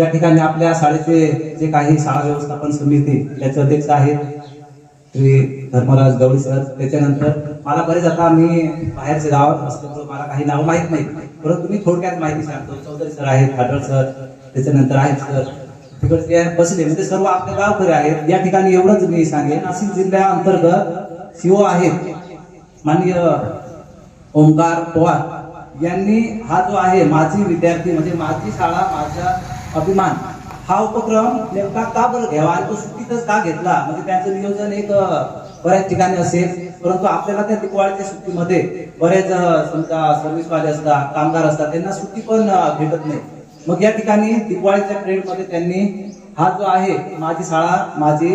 या ठिकाणी आपल्या शाळेचे जे काही शाळा व्यवस्थापन समिती त्याचे अध्यक्ष आहेत. श्री धर्मराज गवळी सर. त्याच्यानंतर मला बरेच आता मी बाहेरचे गाव असल्यामुळे मला काही नाव माहीत नाही परंतु मी थोडक्यात माहिती सांगतो. चौधरी सर आहेत खाटळ सर त्याच्यानंतर आहेत सर. तिकडचे बसले म्हणजे सर्व आपले गावकरी आहेत. या ठिकाणी एवढंच मी सांगेन. नाशिक जिल्ह्या अंतर्गत शिव आहेत. माननीय ओंकार पवार यांनी हा जो आहे माझी विद्यार्थी म्हणजे माझी शाळा माझ्या अभिमान. हा उपक्रम नेमका का बरं घ्यावा? आणि तो सुट्टीतच का घेतला? म्हणजे त्यांचं नियोजन एक बऱ्याच ठिकाणी असेल. परंतु आपल्याला त्या दिवाळीच्या सुट्टीमध्ये बरेच समजा सर्व्हिसवाले असतात कामगार असतात त्यांना सुट्टी पण भेटत नाही. मग या ठिकाणी दिवाळीच्या ट्रेडमध्ये त्यांनी हा जो आहे माझी शाळा माझी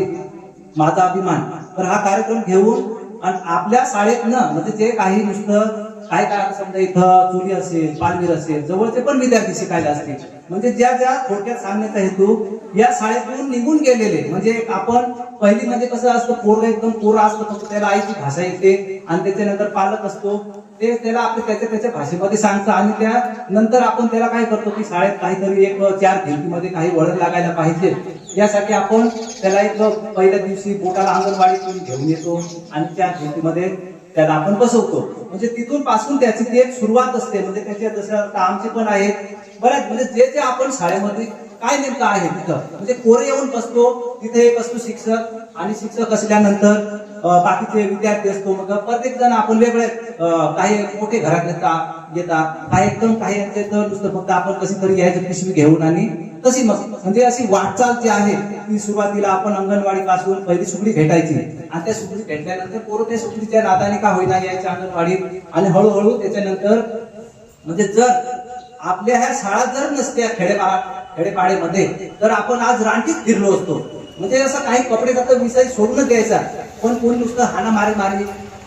माझा अभिमान तर हा कार्यक्रम घेऊन आणि आपल्या शाळेतनं म्हणजे जे काही नुसतं काय काय समजा इथं चुली असेल पालवीर असेल जवळचे पण विद्यार्थी शिकायला असतील म्हणजे ज्या ज्या थोडक्यात सांगण्याचा हेतू या शाळेतून निघून गेलेले. म्हणजे आपण पहिली म्हणजे कसं असतं पोरं एकदम पोरं असतं फक्त त्याला आईची भाषा येते आणि त्याच्यानंतर पालक असतो. ते त्याला आपल्या त्याच्या त्याच्या भाषेमध्ये सांगतं आणि त्या नंतर आपण त्याला काय करतो की शाळेत काहीतरी एक चार भिंतीमध्ये काही वळण लागायला पाहिजे. यासाठी आपण त्याला एक पहिल्या दिवशी बोटाला अंगणवाडीतून घेऊन येतो आणि त्या भिंतीमध्ये त्याला आपण बसवतो. म्हणजे तिथून पासून त्याची ती एक सुरुवात असते. म्हणजे त्याच्या जसं आता आमचे पण आहेत बऱ्याच म्हणजे जे जे आपण शाळेमध्ये काय नेमकं आहे तिथं. म्हणजे कोरे येऊन बसतो. तिथे एक असतो शिक्षक आणि शिक्षक असल्यानंतर बाकीचे विद्यार्थी असतो. मग प्रत्येक जण आपण वेगळे काही मोठे घरात येतात येतात काही एकदम काही नुसतं फक्त आपण कशी तरी यायचं पिशवी घेऊन आणि तशी मग. म्हणजे अशी वाटचाल जी आहे ती सुरुवातीला आपण अंगणवाडी पासून पहिली सुगडी भेटायची. आणि त्या सुगडी भेटल्यानंतर पोरं त्या सुगडीच्या नादाने का होईना यायच्या अंगणवाडीत. आणि हळूहळू त्याच्यानंतर म्हणजे जर आपल्या ह्या शाळा जर नसत्या खेडेपा खेडेपाडेमध्ये तर आपण आज रांटीत फिरलो असतो. म्हणजे असं काही कपडे जातं विषय सोडून द्यायचा. पण कोणी नुसतं हाना मारे मारे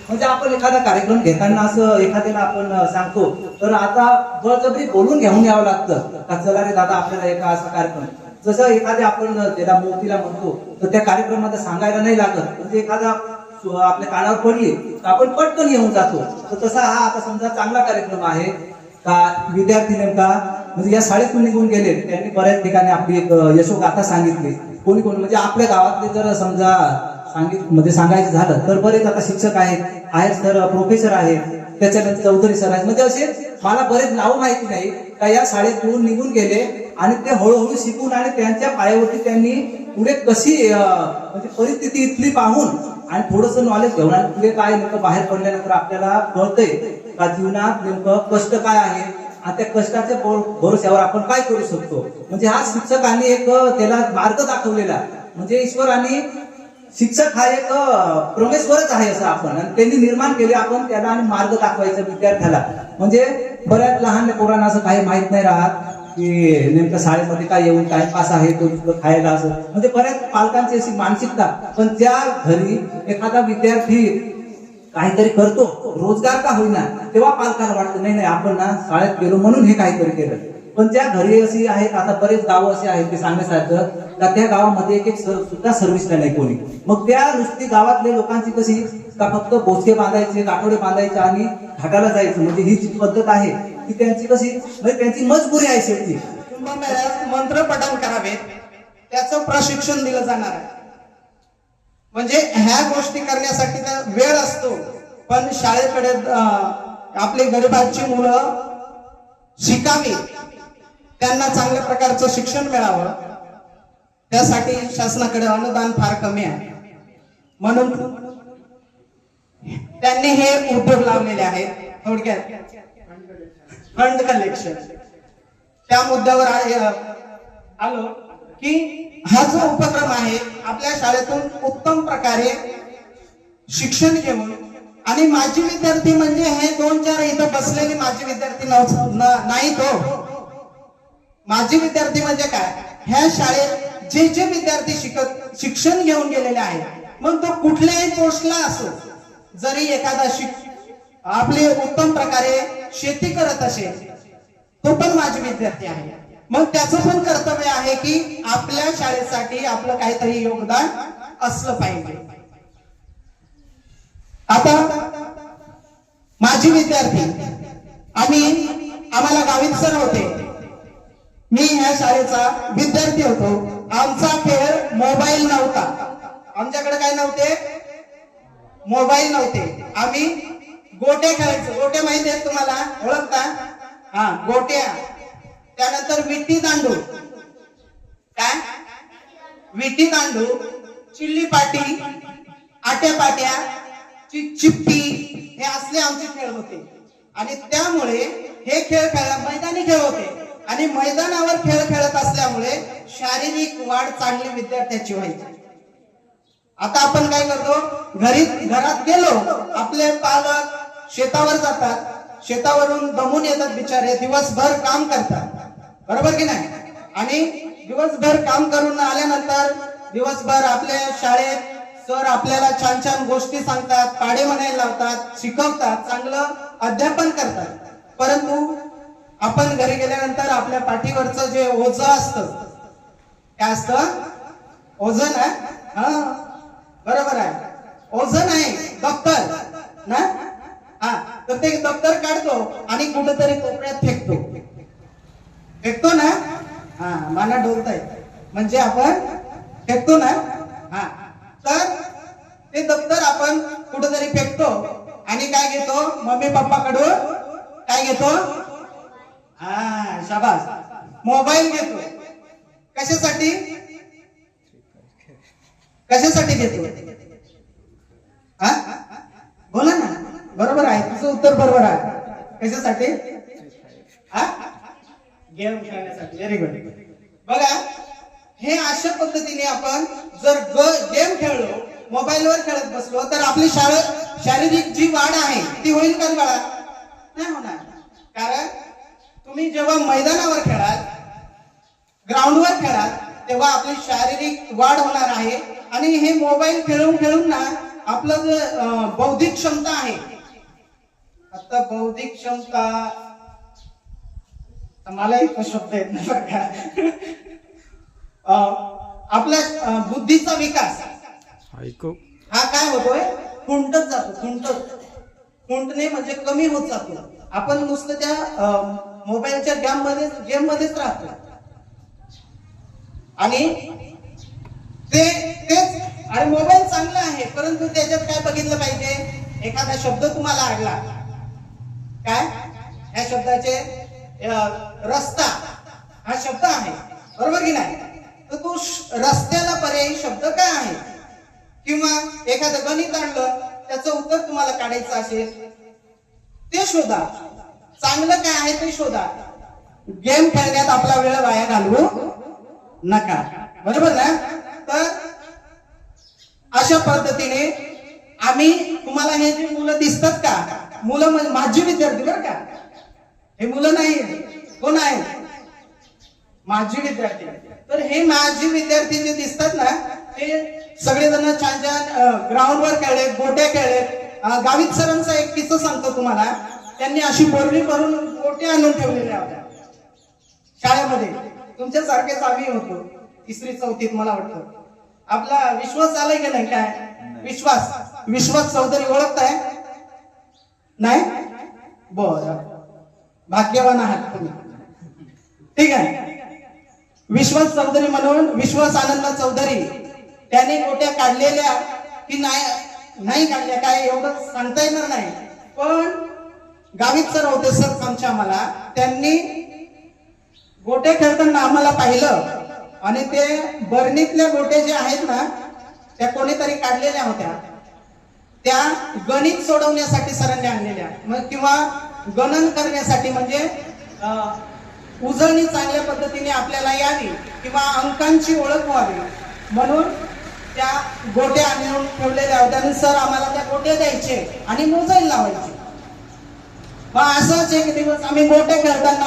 म्हणजे आपण एखादा कार्यक्रम घेताना असं एखाद्याला आपण सांगतो तर आता बळजबरी बोलून घेऊन यावं लागतं का चला रे दादा आपल्याला एका असा कार्यक्रम. जसं एखाद्या आपण त्याला मूर्तीला म्हणतो तर त्या कार्यक्रमात सांगायला नाही लागत. म्हणजे एखादा आपल्या कानावर पडली आपण पटकन येऊन जातो. तर तसा हा आता समजा चांगला कार्यक्रम आहे. का विद्यार्थी नेमका म्हणजे या शाळेतून निघून गेले त्यांनी बऱ्याच ठिकाणी आपली एक यशोगाथा सांगितली. कोणी कोणी म्हणजे आपल्या गावातले जर समजा सांगित म्हणजे सांगायचं झालं तर बरेच आता शिक्षक आहेत आहेत सर प्रोफेसर आहेत त्याच्यानंतर चौधरी सर आहेत. म्हणजे असे मला बरेच नाव माहिती नाही का या शाळेतून निघून गेले आणि ते हळूहळू शिकून आणि त्यांच्या पायावरती त्यांनी पुढे कशी म्हणजे परिस्थिती इथली पाहून आणि थोडस नॉलेज घेऊन आणि पुढे काय नेमकं बाहेर पडल्यानंतर आपल्याला कळतंय का जीवनात नेमकं कष्ट काय आहे आणि त्या कष्टाच्या भरोश्यावर आपण काय करू शकतो. म्हणजे हा शिक्षकांनी एक त्याला मार्ग दाखवलेला. म्हणजे ईश्वराने शिक्षक हा एक अं, परमेश्वरच आहे असं आपण. आणि त्यांनी निर्माण केले आपण त्याला आणि मार्ग दाखवायचा विद्यार्थ्याला. म्हणजे बऱ्याच लहान पोरांना असं काही माहीत नाही राहत की नेमकं शाळेमध्ये काय येऊन टाइमपास आहे तो खायला असं. म्हणजे बऱ्याच पालकांची अशी मानसिकता. पण त्या घरी एखादा विद्यार्थी काहीतरी करतो रोजगार का होईना तेव्हा पालकाला वाटतं नाही नाही आपण ना शाळेत गेलो म्हणून हे काहीतरी केलं. पण ज्या घरी अशी आहेत आता बरेच गावं असे आहेत ते सांगण्यासारखं का त्या गावामध्ये एक एक सुद्धा सर्व्हिसला नाही कोणी? मग त्या नुसती गावातल्या लोकांची कशी? का फक्त बोचके बांधायचे काठोडे बांधायचे आणि घाटाला जायचं? म्हणजे ही जी पद्धत आहे ती त्यांची कशी? म्हणजे त्यांची मजबुरी आहे शेवटी. कुंभमेळ्यात मंत्र पठण करावे त्याचं प्रशिक्षण दिलं जाणार आहे. म्हणजे ह्या गोष्टी करण्यासाठी वेळ असतो. पण शाळेकडे आपले आपली गरिबांची मुलं शिकावी. त्यांना चांगल्या प्रकारचं शिक्षण मिळावं. त्यासाठी शासनाकडे अनुदान फार कमी आहे. म्हणून त्यांनी हे उद्योग लावलेले आहेत. थोडक्यात फंड कलेक्शन त्या मुद्द्यावर आलो की हा जो उपक्रम आहे आपल्या शाळेतून उत्तम प्रकारे शिक्षण घेऊन आणि माजी विद्यार्थी म्हणजे हे दोन चार इथं बसलेले माजी विद्यार्थी नव- न- नाहीत हो. माजी विद्यार्थी म्हणजे काय? ह्या शाळेत जे जे विद्यार्थी शिकत शिक्षण घेऊन गेलेले आहेत मग तो कुठल्याही पोस्टला असो जरी एखादा शिक आपले उत्तम प्रकारे शेती करत असेल तो पण माझे विद्यार्थी आहे. मग त्याचं पण कर्तव्य आहे की आपल्या शाळेसाठी आपलं काहीतरी योगदान असलं पाहिजे. आता माझी विद्यार्थी आम्ही आम्हाला गावित सर होते. मी ह्या शाळेचा विद्यार्थी होतो. आमचा खेळ मोबाईल नव्हता. आमच्याकडे काय नव्हते? मोबाईल नव्हते. आम्ही गोटे खेळायचो. गोटे माहिती आहेत तुम्हाला? ओळखता? हा गोट्या. त्यानंतर विट्टी दांडू. काय? विटी दांडू चिल्ली पाटी आट्या पाट्या चिप्पी हे असले आमचे खेळ होते. आणि त्यामुळे हे खेळ खेळ मैदानी खेळ होते. आणि मैदानावर खेळ खेळत असल्यामुळे शारीरिक वाढ चांगली विद्यार्थ्याची व्हायची आता आपण काय करतो? घरी घरात गेलो आपले पालक शेतावर जातात. शेतावरून दमून येतात बिचारे दिवसभर काम करतात. बरोबर की नाही? आणि दिवसभर काम करून आल्यानंतर दिवसभर आपल्या शाळेत सर आपल्याला छान छान गोष्टी सांगतात पाडे म्हणायला लावतात शिकवतात चांगलं अध्यापन करतात. परंतु आपण घरी गेल्यानंतर आपल्या पाठीवरचं जे ओझ असतं काय असतं ओझन आहे हा बरोबर आहे. ओझन आहे दप्तर ना? हा तर ते दप्तर काढतो आणि कुठेतरी कोपऱ्यात फेकतो. फेकतो ना? हा मला डोलताय. म्हणजे आपण फेकतो ना? हा तर ते दप्तर आपण कुठेतरी फेकतो आणि काय घेतो? मम्मी पप्पा कडून काय घेतो? हा शाबास. मोबाईल घेतो. कशासाठी? कशासाठी घेतो? हा? बोला ना. बरोबर आहे. तुझं उत्तर बरोबर आहे. कशासाठी? हा? गेम खेळण्यासाठी. व्हेरी गुड बघा हे अशा पद्धतीने आपण जर गेम खेळलो मोबाईलवर खेळत बसलो तर आपली शाळा शारीरिक जी वाढ आहे ती होईल का बाळा? नाही होणार. कारण तुम्ही जेव्हा मैदानावर खेळाल ग्राउंडवर खेळाल तेव्हा आपली शारीरिक वाढ होणार आहे. आणि हे मोबाईल खेळून खेळून ना आपलं जे बौद्धिक क्षमता आहे. आता बौद्धिक क्षमता मलाही तो शब्द येत नाही बरं का. आपल्या बुद्धीचा विकास. ऐकू. हा काय होतोय? खुंटत जातो खुंटत. खुंटणे म्हणजे कमी होत जातो. आपण नुसतं त्या मोबाईलच्या गेममध्ये गेम मध्येच राहतो. आणि ते तेच आणि मोबाईल चांगला आहे परंतु त्याच्यात काय बघितलं पाहिजे? एखादा शब्द तुम्हाला आडला काय? ह्या शब्दाचे रस्ता. हा शब्द आहे. बरोबर की नाही? तर तो रस्त्याला पर्यायी शब्द काय आहे? किंवा एखादं गणित आणलं त्याचं उत्तर तुम्हाला काढायचं असेल ते शोधा. चांगलं काय आहे ते शोधा. गेम खेळण्यात आपला वेळ वाया घालवू नका. बरोबर ना? तर अशा पद्धतीने आम्ही तुम्हाला हे जे मुलं दिसतात का? मुलं म्हणजे माझी विद्यार्थी बरं का? हे मुलं नाही कोण आहे माझी विद्यार्थी. तर हे माझी विद्यार्थी जे दिसतात ना ते सगळेजण छान छान ग्राउंडवर खेळले गोट्या खेळले गावित सरांचा एक किस्सा सांगतो तुम्हाला. त्यांनी अशी बोरणी करून गोट्या आणून ठेवलेल्या होत्या. शाळेमध्ये. तुमच्या सारखेच आम्ही होतो. तिसरी चौथीत मला वाटतं. आपला विश्वास आलाय का नाही? काय? विश्वास. विश्वास चौधरी ओळखताय? नाही? बर. भाग्यवान आहात तुम्ही. ठीक आहे. विश्वास चौधरी म्हणून विश्वास आनंद चौधरी त्याने गोट्या काढलेल्या की नाही? नाही काढल्या. काय एवढं सांगता येणार नाही. पण गावीच सर होते सर आमच्या आम्हाला त्यांनी गोटे खेळताना आम्हाला पाहिलं. आणि ते बरणीतल्या गोटे जे आहेत ना त्या कोणीतरी काढलेल्या होत्या. त्या गणित सोडवण्यासाठी सरांनी आणलेल्या. मग किंवा गणन करण्यासाठी म्हणजे उजळणी चांगल्या पद्धतीने आपल्याला यावी किंवा अंकांची ओळख व्हावी. म्हणून त्या गोट्या आणून ठेवलेल्या होत्या आणि सर आम्हाला त्या गोट्या द्यायचे आणि मोजायला लावायचे. मग असाच एक दिवस आम्ही गोट्या खेळताना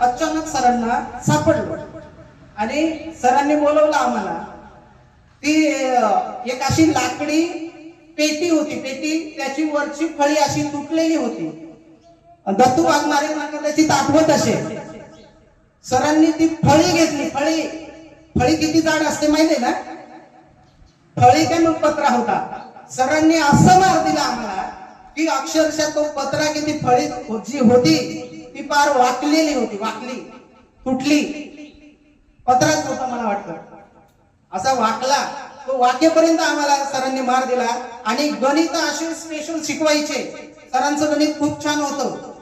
अचानक सरांना सापडलो. आणि सरांनी बोलवलं आम्हाला. ती एक अशी लाकडी पेटी होती पेटी त्याची वरची फळी अशी तुटलेली होती. दत्तू वाघमारे मला त्याची तापवत असे सरांनी ती फळी घेतली फळी. फळी किती जाड असते माहितीये ना? फळी काय मग पत्रा होता. सरांनी असं मार दिला आम्हाला. की अक्षरशः तो पत्रा किती फळीत जी होती ती पार वाकलेली होती वाकली. तुटली. पत्राच होता मला वाटतं. असा वाकला. तो वाकेपर्यंत आम्हाला सरांनी मार दिला आणि गणित असे स्पेशल शिकवायचे. सरांचं गणित खूप छान होतं.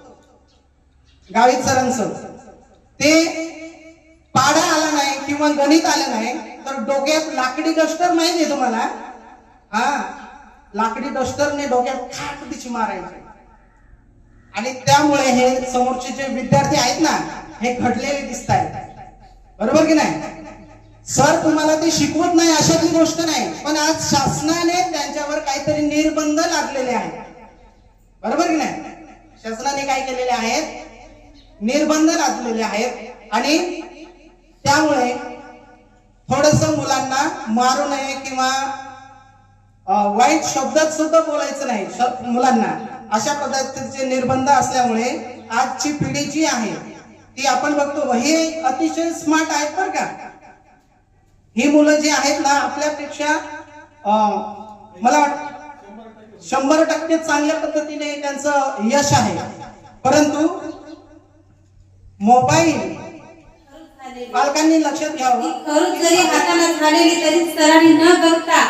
गावित सरांचं. ते पाढा आला नाही किंवा गणित आलं नाही तर डोक्यात लाकडी डस्टर माहिती आहे तुम्हाला? हा. लाकडी डस्टरने डोक्यात खाट तिची मारायचे. आणि त्यामुळे हे समोरचे जे विद्यार्थी आहेत ना हे घडलेले दिसत आहेत बरोबर की नाही? सर तुम्हाला ते शिकवत नाही अशातली गोष्ट नाही पण आज शासनाने त्यांच्यावर काहीतरी निर्बंध लागलेले आहेत. बरोबर की नाही? शासनाने काय केलेले आहेत? निर्बंध लादलेले आहेत. आणि त्यामुळे थोडस मुलांना मारू नये किंवा वाईट शब्दात सुद्धा बोलायचं नाही मुलांना. अशा पद्धतीचे निर्बंध असल्यामुळे आजची पिढी जी आहे ती आपण बघतो हे अतिशय स्मार्ट आहेत बरं का. ही मुलं जी आहेत ना आपल्यापेक्षा मला वाटतं शंभर टक्के चांगल्या पद्धतीने त्यांचं यश आहे. परंतु मोबाईल पालकांनी लक्षात घ्यावं. खरूच जरी हाताला झालेली तरी सरांनी न बघता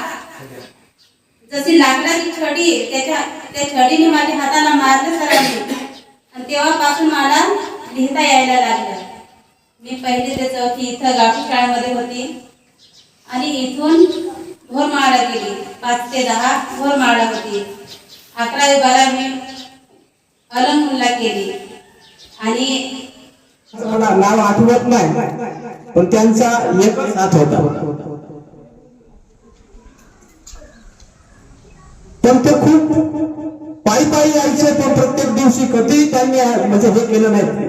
जशी लाकडाची छडी त्याच्या त्या छडीने माझ्या हाताला मारलं सरांनी आणि तेव्हापासून मला लिहिता यायला लागलं. मी पहिले ते चौथी इथं गाठी शाळेमध्ये होती. आणि इथून घोरमाळा केली. पाच ते दहा घोरमाळा होती. अकरावी बारा मी अलंगुल्ला केली. आणि नाव आठवत नाही. पण त्यांचा एकच हात होता. पण ते खूप पायी पायी यायचे पण प्रत्येक दिवशी कधीही त्यांनी म्हणजे हे केलं नाही.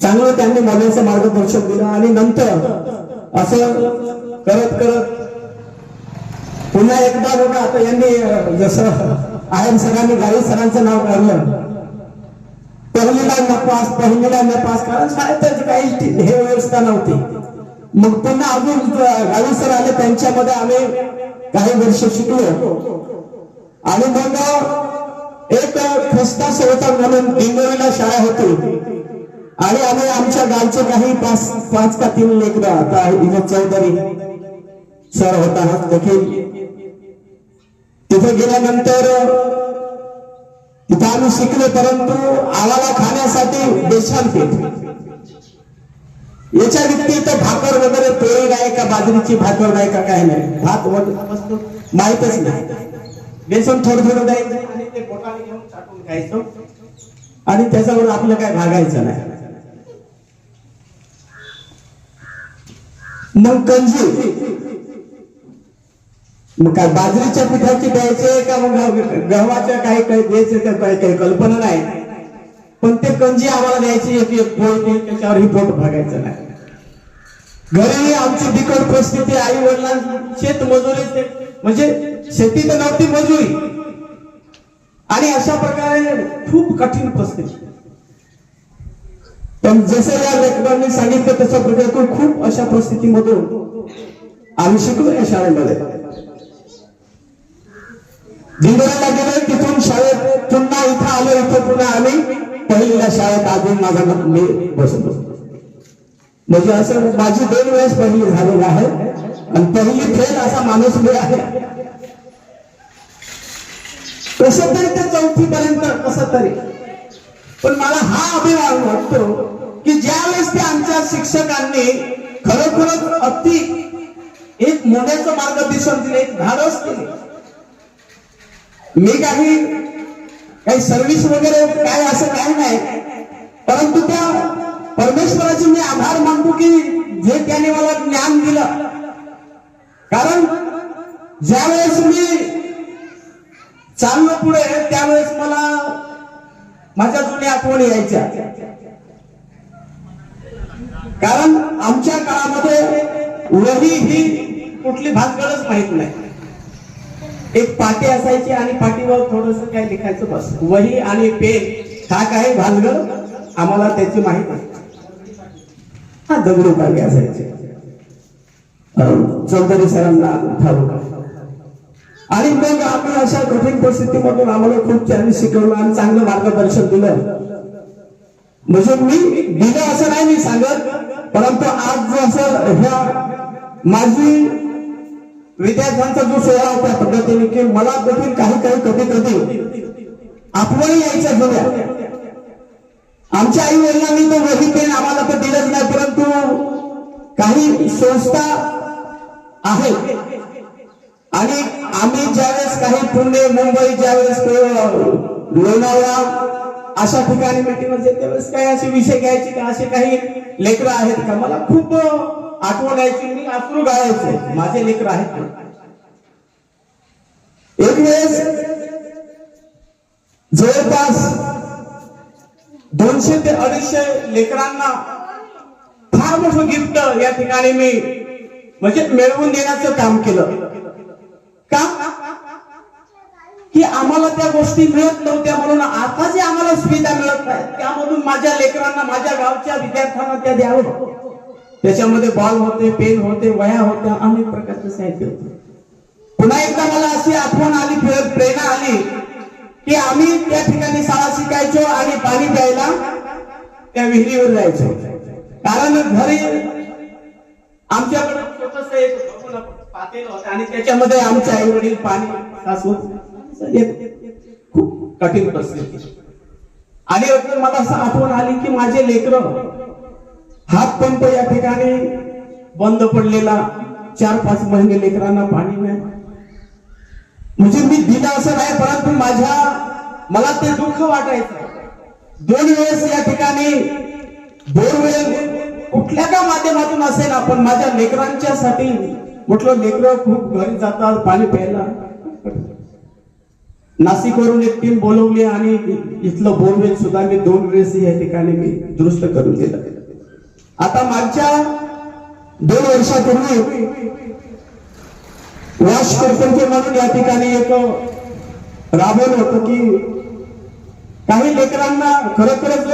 चांगलं त्यांनी मुलांचं मार्गदर्शन दिलं आणि नंतर असं करत करत पुन्हा एकदा बघा आता यांनी जसं आयन सरांनी गाई सरांचं नाव काढलं. पहिलीला नपास पहिलीला नपास कारण शाळेत काही हे व्यवस्था नव्हती. मग पुन्हा अजून गावी सर आले त्यांच्यामध्ये आम्ही काही वर्ष शिकलो. आणि मग एक खस्ता होता म्हणून डिंगोळीला शाळा होती. आणि आम्ही आमच्या गावचे काही पाच पाच का तीन लेकरं आता विनोद चौधरी सर होता देखील. तिथे गेल्यानंतर तिथं आम्ही शिकलो परंतु आम्हाला खाण्यासाठी बेसन पीठ याच्या व्यतिरिक्त भाकर वगैरे पोळी नाही का बाजरीची भाकर नाही का काही नाही. भात वगैरे माहीतच नाही. बेसन थोडं थोडं द्यायचं आणि ते घेऊन चाटून खायचं आणि त्याच्यावर आपलं काय भागायचं नाही. मग कंजी मग काय बाजरीच्या पिठाची द्यायचे का मग गव्हाच्या काही काही द्यायचे काही काही कल्पना नाही. पण ते कंजी आम्हाला द्यायची एक एक पोळी त्याच्यावरही पोट भागायचं नाही. घरी आमची बिकट परिस्थिती आई वडिलांची शेत मजुरी म्हणजे शेती तर नव्हती मजुरी. आणि अशा प्रकारे खूप कठीण परिस्थिती. पण जसं या लेखकांनी सांगितलं तसं प्रकारे खूप अशा परिस्थितीमधून आम्ही शिकलो या शाळेमध्ये. दिंडोरीला गेलो तिथून शाळेत पुन्हा इथं आलो इथं पुन्हा आम्ही. पहिल्या शाळेत अजून माझा मी बसलो. म्हणजे असं माझी दोन वेळेस पहिली झालेली आहे. आणि पहिली फेल असा माणूस मी आहे. कसं तरी ते चौथी पर्यंत कसं तरी. पण मला हा अभिमान वाटतो की ज्यावेळेस ते आमच्या शिक्षकांनी खरोखरच अति एक मोठ्याचं मार्गदर्शन दिले एक धाडस दिले. मी काही काही सर्व्हिस वगैरे काय असं काही नाही. परंतु त्या परमेश्वराचे मी आभार मानतो की जे त्याने मला ज्ञान दिलं. कारण ज्यावेळेस मी चाललो पुढे त्यावेळेस मला माझ्या जुन्या आठवणी यायच्या. कारण आमच्या काळामध्ये वही ही कुठली भानगडच माहीत नाही. एक पाटी असायची आणि पाटीवर थोडस काय लिखायचं बस. वही आणि पेन हा काय भानगड? आम्हाला त्याची माहीत हा दगडू काढले असायचे. चौधरी सरांना ठाऊक आणि मग आपण अशा कठीण परिस्थितीमधून आम्हाला खूप त्यांनी शिकवलं आणि चांगलं मार्गदर्शन दिलं. म्हणजे मी दिलं असं नाही मी सांगत परंतु आज जसं ह्या माझी विद्यार्थ्यांचा जो सोहळा होता पद्धतीने की मला देखील काही काही कधी कधी आठवणी यायच्या जुन्या. आमच्या आई वडिलांनी तो वही पेन आम्हाला तर दिलंच नाही परंतु काही संस्था आहे. आणि आम्ही ज्यावेळेस काही पुणे मुंबई ज्यावेळेस लोणावळा अशा ठिकाणी मिटिंग त्यावेळेस काही असे विषय घ्यायचे का? असे काही लेकरं आहेत का? मला खूप आठवण यायची मी अश्रू गाळायचे. माझे लेकर आहेत एक वेळेस जवळपास दोनशे ते अडीचशे लेकरांना फार मोठं गिफ्ट या ठिकाणी मी म्हणजे मिळवून देण्याचं काम केलं. का? की आम्हाला त्या गोष्टी मिळत नव्हत्या म्हणून आता जे आम्हाला सुविधा मिळत नाही. त्यामधून माझ्या लेकरांना माझ्या गावच्या विद्यार्थ्यांना त्या द्यावं. त्याच्यामध्ये बॉल होते पेन होते वह्या होत्या अनेक प्रकारचे साहित्य होते. पुन्हा एकदा मला अशी आठवण आली प्रेरणा आली की आम्ही त्या ठिकाणी शाळा शिकायचो आणि पाणी प्यायला त्या विहिरीवर जायचो. कारण घरी आमच्याकडे छोटस एक होतं आणि त्याच्यामध्ये आमचे आई वडील पाणी सासू खूप कठीण परिस्थिती. आणि मला असं आठवण आली की माझे लेकर हात पंप या ठिकाणी बंद पडलेला. चार पाच महिने लेकरांना पाणी नाही म्हणजे मी दिला असं नाही परंतु माझ्या मला ते दुःख वाटायचं. दोन वेळेस या ठिकाणी बोरवेल कुठल्या का माध्यमातून असेल आपण माझ्या लेकरांच्या साठी म्हटलं लेकरं खूप घरी जातात पाणी प्यायला. नाशिकवरून एक टीम बोलवली आणि इथलं बोरवेल सुद्धा मी दोन वेळेस या ठिकाणी मी दुरुस्त करून दिलं. आता मागच्या दोन वर्षापूर्वी वॉश करपंच म्हणून या ठिकाणी एक राबवलं होतं की काही लेकरांना खरोखरच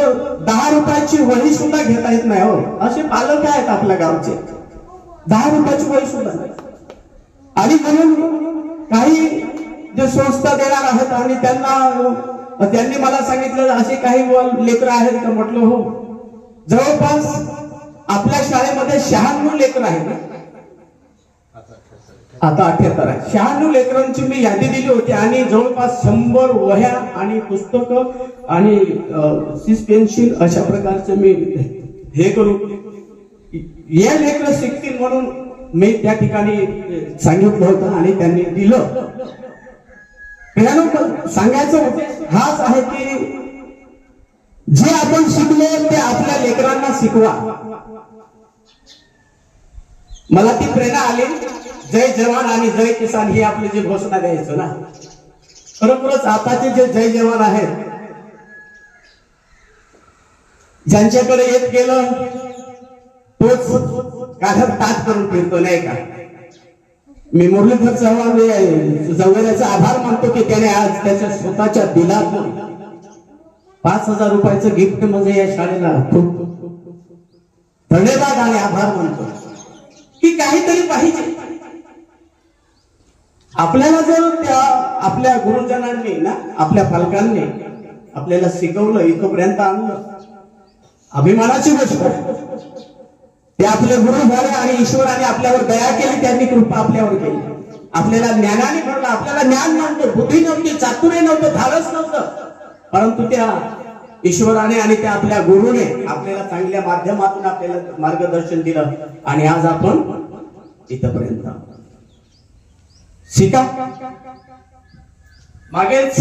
दहा रुपयाची वही सुद्धा घेता येत नाही हो. असे पालक आहेत आपल्या गावचे. दहा रुपयाची वही सुद्धा आणि म्हणून काही जे संस्था देणार आहेत आणि त्यांना त्यांनी मला सांगितलं असे काही लेकरं आहेत का? म्हटलं हो. जवळपास आपल्या शाळेमध्ये शहाण्णव लेकर आहेत ना? आता अठ्याहत्तर आहे. शहाण्णव लेकरांची मी यादी दिली होती आणि जवळपास शंभर वह्या आणि पुस्तकं आणि सिस पेन्सिल अशा प्रकारचे मी हे करू या लेकर शिकतील म्हणून मी त्या ठिकाणी सांगितलं होतं आणि त्यांनी दिलं. सांगायचं हाच आहे की जे आपण शिकलो ते आपल्या लेकरांना शिकवा. मला ती प्रेरणा आली. जय जवान आणि जय किसान ही आपली जी घोषणा द्यायचो ना. खरोखरच आताचे जे जय जवान आहेत ज्यांच्याकडे येत गेलं तोच काढत ताट करून फिरतो नाही का? मी मुरलीधर चव्हाण जवळचा आभार मानतो की त्याने आज त्याच्या स्वतःच्या बिलातून पाच हजार रुपयाचं गिफ्ट म्हणजे या शाळेला खूप धन्यवाद आणि आभार मानतो. की काहीतरी पाहिजे. आपल्याला जर त्या आपल्या गुरुजनांनी ना आपल्या पालकांनी आपल्याला शिकवलं इथपर्यंत आणलं अभिमानाची गोष्ट ते आपले गुरु झाले आणि ईश्वराने आपल्यावर दया केली त्यांनी कृपा आपल्यावर केली. आपल्याला ज्ञानाने घडलं आपल्याला ज्ञान नव्हतं बुद्धी नव्हती चातुर्य नव्हतं धाडस नव्हतं. परंतु त्या ईश्वराने आणि त्या आपल्या गुरुने आपल्याला चांगल्या माध्यमातून आपल्याला मार्गदर्शन दिलं. आणि आज आपण इथपर्यंत शिका मागेच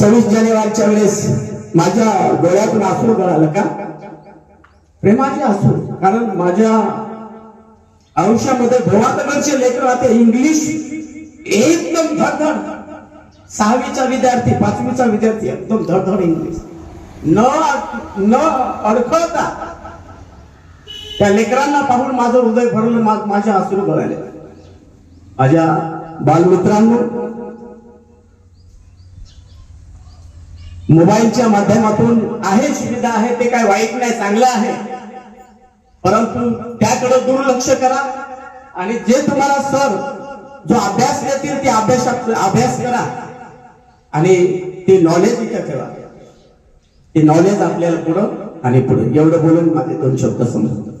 सव्वीस जानेवारीच्या वेळेस माझ्या डोळ्यातून अश्रू गळालं का? प्रेमाचे असू कारण माझ्या आयुष्यामध्ये भोवातगडचे लेकर राहते इंग्लिश. एकदम धडधड. सहावीचा विद्यार्थी पाचवीचा विद्यार्थी एकदम धडधड इंग्लिश. न न अडखळता त्या लेकरांना पाहून माझं हृदय भरलं माझे माझ्या अश्रू भरायले माझ्या बालमित्रांनो मोबाईलच्या माध्यमातून आहे सुविधा आहे ते काय वाईट नाही चांगलं आहे. परंतु त्याकडे दुर्लक्ष करा आणि जे तुम्हाला सर जो अभ्यास देतील ते अभ्यास अभ्यास करा आणि ते नॉलेज इथं ठेवा. ते नॉलेज आपल्याला पुढं आणि पुढे. एवढं बोलून माझे दोन शब्द समजतो